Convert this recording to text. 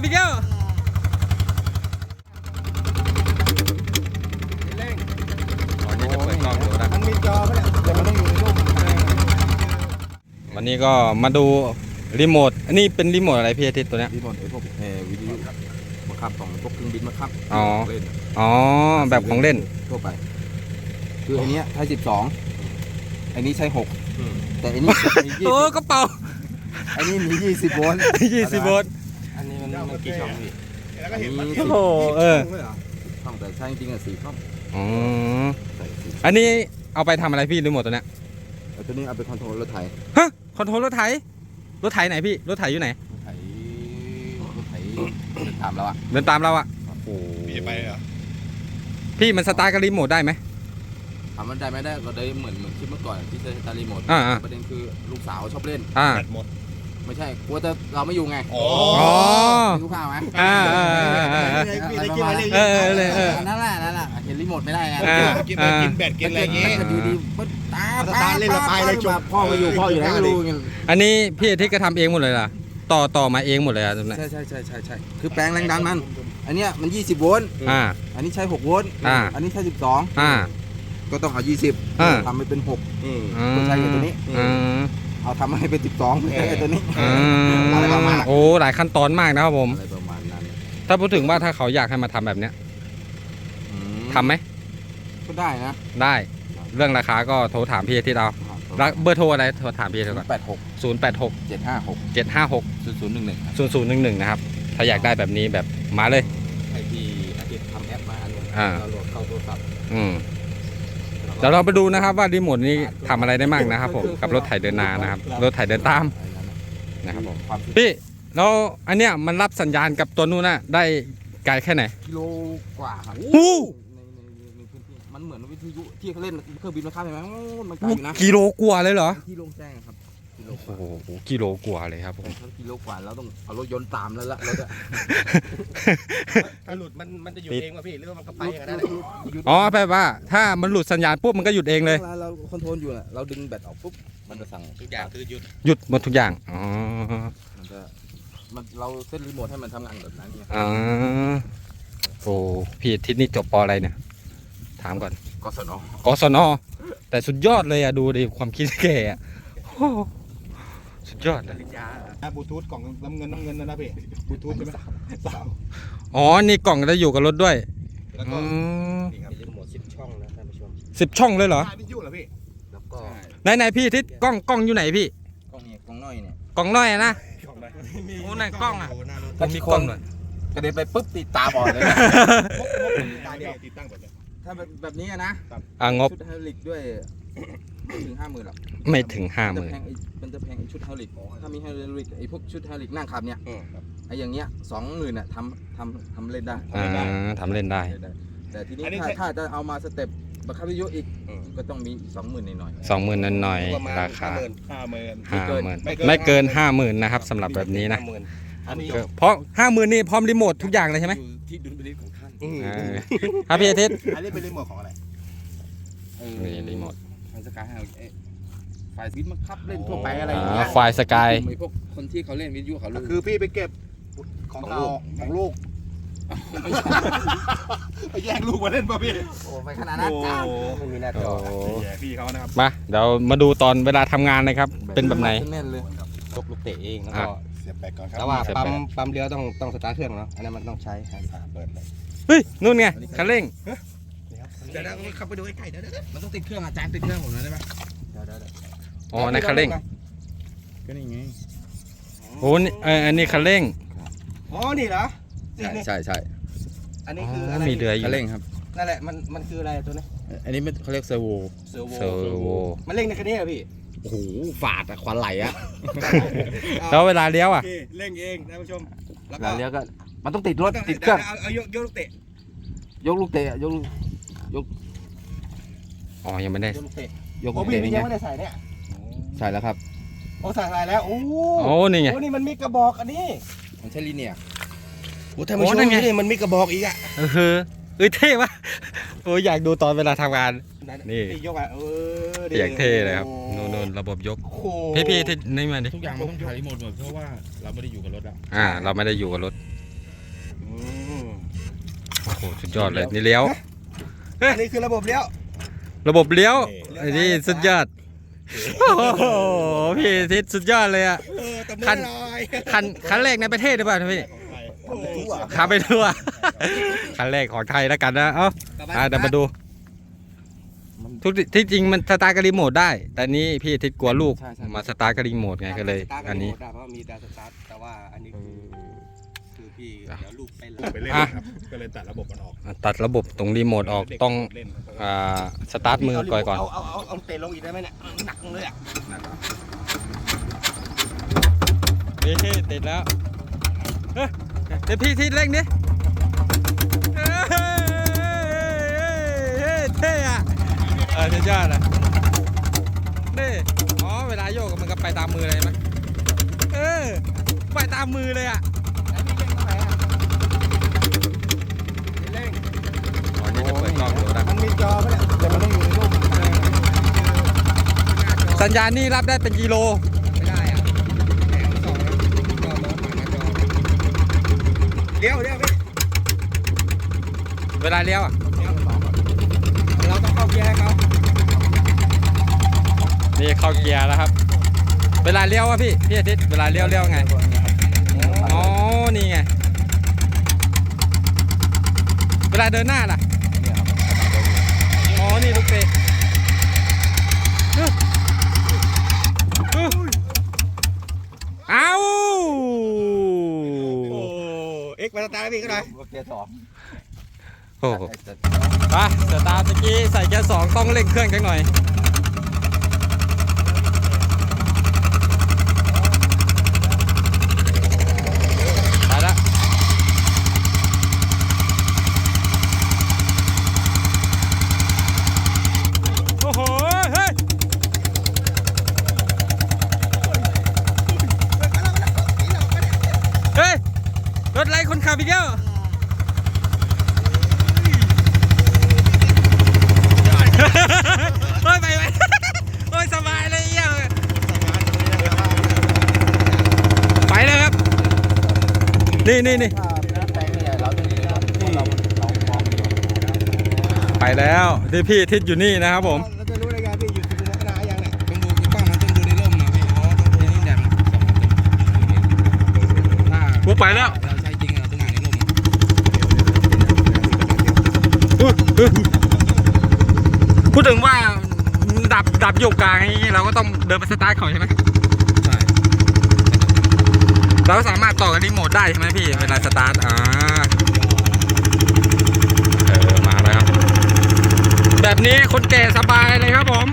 บอีกแล้วเร่งอ๋อนี่จะเปิดกล้องดูนะมันมีจอปะเนี่ยแต่มันต้องอยู่ในรูปวันนี้ก็มาดูรีโมทอันนี้เป็นรีโมทอะไรพี่อาทิตย์ตัวเนี้ย รีโมทไอ้พวกแอร์วิทยุบังคับของพวกเครื่องบินบังคับอ๋อ เล่นอ๋อแบบของเล่น ทั่วไป คืออันเนี้ยใช้12อันนี้ใช้6แต่อันนี้มีโอ้20กระเป๋า อันนี้มี20โวลต์ ยี่สิบโวลต์ มันมันกี่ช่องพี่แล้วก็เห็นมันโอ้โหเออช่องแต่ใช้จริงๆอะสี่ช่องอ๋อใส่สี่อันนี้เอาไปทำอะไรพี่รีโมทตัวเนี้ยแล้วตัวนี้เอาไปคอนโทรลรถไถฮะคอนโทรลรถไถรถไถไหนพี่รถไถอยู่ไหน รถไถรถไถเดินตามเราอะเดินตามเราอะโอ้โหพี่จะไปเหรอพี่มันสตาร์ทกับรีโมทได้ไหม ถามว่าได้ไม่ได้ก็ได้เหมือนเหมือนคลิปเมื่อก่อนที่ใช้สตาร์รีโมทอ่าอ่าประเด็นคือลูกสาวชอบเล่น อ่า แบตหมด ไม่ใช่กลัวจะเราไม่อยู่ไงอ๋ออ๋อรู้ข่าวไหมอ่าอ่าอ่าอ่าอ่าพี่ได้กินอะไรเออเออเลยเออนั่นแหละนั่นแหละเห็นรีโมทไม่ได้ไงอ่า กินไปกินแบตกินอะไรอย่างงี้ ถ้าเกิดอยู่ดีปึ๊ดตาสตาร์ทเล่นแล้วไปเลยจบ พ่อมาอยู่พ่ออยู่ไหนไม่รู้ไงอันนี้พี่อาทิตย์ก็ทำเองหมดเลยล่ะ ต่อต่อมาเองหมดเลยอะตรงนั้นใช่ใช่ใช่ใช่ใช่คือแปลงแรงดันมัน อันเนี้ยมัน 20 โวลต์อ่า อันนี้ใช้6โวลต์อ่า อันนี้ใช้อ่า12ก็ต้องเอาอ่า20ทำให้เป็น 6 อืม อืมก็ใช้กับตัวนี้ อืม เอาทำให้เป็น12ไม่ใช่กับตัวนี้อืมอะไรประมาณนั้นโอ้หลายขั้นตอนมากนะครับผม อะไรประมาณนั้นถ้าพูดถึงว่าถ้าเขาอยากให้มาทำแบบเนี้ยอืมทำไหมก็ได้นะได้ เรื่องราคาก็โทรถามพี่อาทิตย์เอาแล้วเบอร์โทรอะไรโทรถามพี่อาทิตย์ก่อนแปดหกศูนย์แปดหกเจ็ดห้าหกเจ็ดห้าหกศูนย์ศูนย์หนึ่งหนึ่งศูนย์ศูนย์หนึ่งหนึ่งนะครับ ถ้าอยากได้แบบนี้แบบมาเลยไอที่อาทิตย์ทำแอปมาอันหนึงอ่า เราโหลดเข้าโทรศัพท์อืม เดี๋ยวเราไปดูนะครับว่ารีโมทนี้ทำอะไรได้บ้างนะครับ ผมกับรถไถเดินนานะครับ รถไถเดินตามอะไรนั่นน่ะนะครับผมความคิดพี่แล้วอันเนี้ยมันรับสัญญาณกับตัวนู้นน่ะได้ไกลแค่ไหนกิโลกว่าครับหู้ในในในพื้นที่มันเหมือนวิทยุที่เขาเล่นเครื่องบินมาข้ามเห็นไหมโอ้มันไกลอยู่นะกิโลกว่าเลยเหรอที่โล่งแจ้งครับ กิโลกโอ้ว่าโหกิโลกว่าเลยครับผมถ้ากิโลกว่าแล้วต้องเอารถยนต์ตามแล้วละรถอะถ้าหลุดมันมันจะอยู่เองป่ะพี่หรือว่ามันก็ไปอย่างนั้นรได้ถหยุดอ๋อแปลว่า ถ้ามันหลุดสัญญาณปุ๊บมันก็หยุดเองเลยวาเราคอนโทรลอยู่น่ะเราดึงแบตออกปุ๊บมันจะสั่งทุกอย่างคือหยุดหยุดหมดทุกอย่าง อ๋อมันจะมันเราเซตรีโมทให้มันทำงานแบบนั้นเนี่ยอ๋อโอ้พี่อาทิศนี่จบปออะไรเนี่ย ถามก่อนกศนกศนแต่สุดยอดเลยอะดูดิความคิดแกอะโอ้โห สุดยอดเลย อะบลูทูธกล่องน้ำเงินน้ำเงินนะนะพี่บลูทูธใช่ไหมสาวอ๋อ นี่กล่องจะอยู่กับรถด้วยแล้วอืก็มนี่ครับรีโมทสิบช่องนะท่านผู้ชม สิบช่องเลยเหรอถ่ายวิทยุเหรอพี่แล้วก็ไหนไหนพี่อาทิศกล้องกล้องอยู่ไหนพี่ กล้องนี้กล้องน้อยเนี่ยกล้องน้อยอะนะกล่องไหนโอ้ไหนกล้องอะ โหน้ารถผมมีกล้องด้วย กระเด็นไปปุ๊บติดตาบอดเลยนะตาเดียวติดตั้งหมดเลยถ้าแบบแบบนี้อะนะอ่างบชุดไฮดรอลิกด้วย ไม่ถึงห้าหมื่นหรอกไม่ถึงห้าหมันจะมื่นแพงไอ้มันจะแพงไอ้ชุดไฮดรอลิกถ้ามีไฮดรอลิกไอ้พวกชุดไฮดรอลิกนั่งขับเนี่ยอืมครับไอ้อย่างเงี้ยสองหมื่นอะทำทำทำเล่นได้อ่าทำเล่นได้ได้แต่ทีนี้อันนี้ถ้าใช่ถ้าจะเอามาสเต็ปบังคับวิทยุอีกอืมก็ต้องมีสองหมื่นหน่อยสองหมื่นหน่อยประมาณๆราคาห้าหมื่นห้าหมื่นไม่เกินไม่เกินห้าหมื่นนะครับสำหรับแบบนี้นะห้าหมื่อันนี้ก็เพราะห้าหมื่นนี่พร้อมรีโมททุกอย่างเลยใช่ไหมอยู่ที่ดุลพินิจของท่านอืมเออครับพี่อาทิตย์อันนี้เป็นรีโมทของอะไรเออนี่รีโมทไฟ สกายให้เอาเอ๊ะไฟวิทย์บังคับเล่นทั่วไปอะไรอย่างอ่าเงี้ยไฟล์สกายไอ้พวกคนที่เขาเล่นวิทยุเขาก็รู้ คือพี่ไปเก็บของเก่าของลูก ไปแย่งลูกมาเล่นป่ะพี่โอ้ไปขนาดนั้นจ้าไม่มีหน้าจอโอ้แย่พี่เขานะครับมา เดี๋ยวมาดูตอนเวลาทำงานนะครับ เป็นแบบไหน แน่นเลยยกลูกเตะเองแล้วอะก็เสียบแบตก่อนครับแต่ว่าเสียบปั๊มแบตปั๊มเลี้ยวต้องต้องสตาร์ทเครื่องเนาะอันนั้นมันต้องใช้ครับอ่าเปิดเลยเฮ้ยนู่นไงคันเร่ง เดี๋ยวเราเข้าไปดูใกล้ๆเดี๋ยวเดี๋ยวมันต้องติดเครื่องอาจารย์ติดเครื่องผมหน่อยได้ไหมอ๋อนั่นคันเร่งก็นี่ไงโอ้นี่เอออันนี้คันเร่งอ๋อนี่เหรอใช่ใช่ใช่อันนี้อ๋คือออะไรมีเดือยอยู่เร่งครับ นั่นแหละมันมันคืออะไรตัวนี้อันนี้เขาเรียกเซอร์โวเซอร์โวเซอร์โวมันเร่งในคันนี้เหรอพี่โอ้โหฝาดอะควันไหลอะแล้วเวลาเลี้ยวอะโอเคเร่งเองท่านผู้ชมแล้วก็แล้วเลี้ยวก็มันต้องติดรถติดเครื่องเอาเอายกยกลูกเตะยกลูกเตะยกลูก อ๋อ ยังไม่ได้ ยกลูกเตะยกโอ้ลูกพี่เตะพี่นี่ยังไงไม่ได้ใส่เนี่ยใช่แล้วครับ โอ้ใส่ใส่แล้วโอ้โอ้นี่ไง โอ้นี่มันมีกระบอกอันนี้มันใช่ลีเนียโอ้ท่านผู้ชโอ้มนั่นไง นี่มันมีกระบอกอีกอะเออคือเอ้ยเท่ปะโอ้ยอยากดูตอนเวลาทำงาน นี่ ยกอะเออดีอย่างเท่เลยครับนู่นๆระบบยก โอ้โหพี่พี่ที่นี่มาดิ ทุกอย่างมันต้องถ่ายรีโมทหมดเพราะว่าเราไม่ได้อยู่กับรถอะอ่า เราไม่ได้อยู่กับรถโอ้สุดยอดเลย นี่เลี้ยว อันนี้คือระบบเลี้ยว ระบบเลี้ยวเลี้ยวไอ้นี่สุดยอด โอ้โหพี่ทิศสุดยอดเลยอะเออตบมืคัอนหน่อยคันคันแรกในประเทศหรือเปล่าพี่โอ้โหขับไปทั่วคันแรกของไทยแล้วกันนะ เอ้าอะเดี๋ยวมาดู ทุกที่จริงมันสตาร์ทกับรีโมทได้ แต่นี้พี่ทิศกลัวลูกใช่ใช่มาสตาร์ทกับรีโมทไงก็เลยสตาร์ทอันนี้ได้เพราะว่ามีดาวสตาร์ทแต่ว่าอันนี้คือคือ พี่เดี๋ยวลูกไปหลับไปเล่นอะครับก็เลยตัดระบบมันออกตัดระบบตรงรีโมทออกต้องเล่นอ่าสตาร์ทมือก่อนก่อนเอาเอาเอาเอาเตะลงอีกได้ไหมเนี่ยหนักเลยอะนี่ติดแล้วเฮ้ยเดี๋ยวพี่ทิศเร่งดิเฮ้ยเฮ้ยเท่อะเออสุดยอดอะนี่อ๋อเวลาโยกมันก็ไปตามมือเลยใช่ไหมเออไปตามมือเลยอะ เร่งอ๋อนี่จะเปิดกล้องดูนะมันมีจอไหมเนี่ยแต่มันต้องอยู่ในรูปสัญญาณนี่รับได้เป็นกิโล ไม่ได้อะแผงสองจอมองผ่านหน้าจอเลี้ยวเลี้ยวพี่เวลาเลี้ยวอะเราต้องเข้าเกียร์ให้เขานี่เข้าเกียร์แล้วครับ เวลาเลี้ยวอะพี่พี่อาทิตย์เวลาเลี้ยวเลี้ยวไง อ๋อ นี่ไง เวลาเดินหน้าล่ะเนี่ยครับอ๋อนี่ลูกเตะฮึฮึเอาโอ้เอ็กซ์มาสตาร์ทพี่ก็ได้โอเคสองโอ้โหไปสตาร์ทตะกี้ใส่แค่สองต้องเร่งเครื่องจังหน่อย ไปละโอ้โห เฮ้ย เฮ้ย รถไล่คนขับอีกแล้วโอ้ยไปไปโอ้ยสบายเลยเยี่ยมไปเลยครับ นี่นี่นี่ถ้าน้ำแตงเนี่ยเราจะมีรถที่เราเรามองอยู่ไปแล้วที่พี่ทิศอยู่นี่นะครับผมเราจะรู้ได้ไงพี่อยู่ที่มุกนายังเนี่ยต้องดูกล้องมันต้องดูในร่มนะพี่เพราะว่าต้องดูนี่แดงสองถ้าพวกไปแล้ว เราใช้จริงเราต้องอ่านในร่ม พูดถึงว่าดับดับโยกกลางอย่างนี้เราก็ต้องเดินไปสตาร์ทเขาใช่ไหมใช่เราสามารถต่อกับรีโมทได้ใช่ไหมพี่เวลาสตาร์ทอ่าเออมาแล้วครับแบบนี้คนแก่สบายเลยครับผม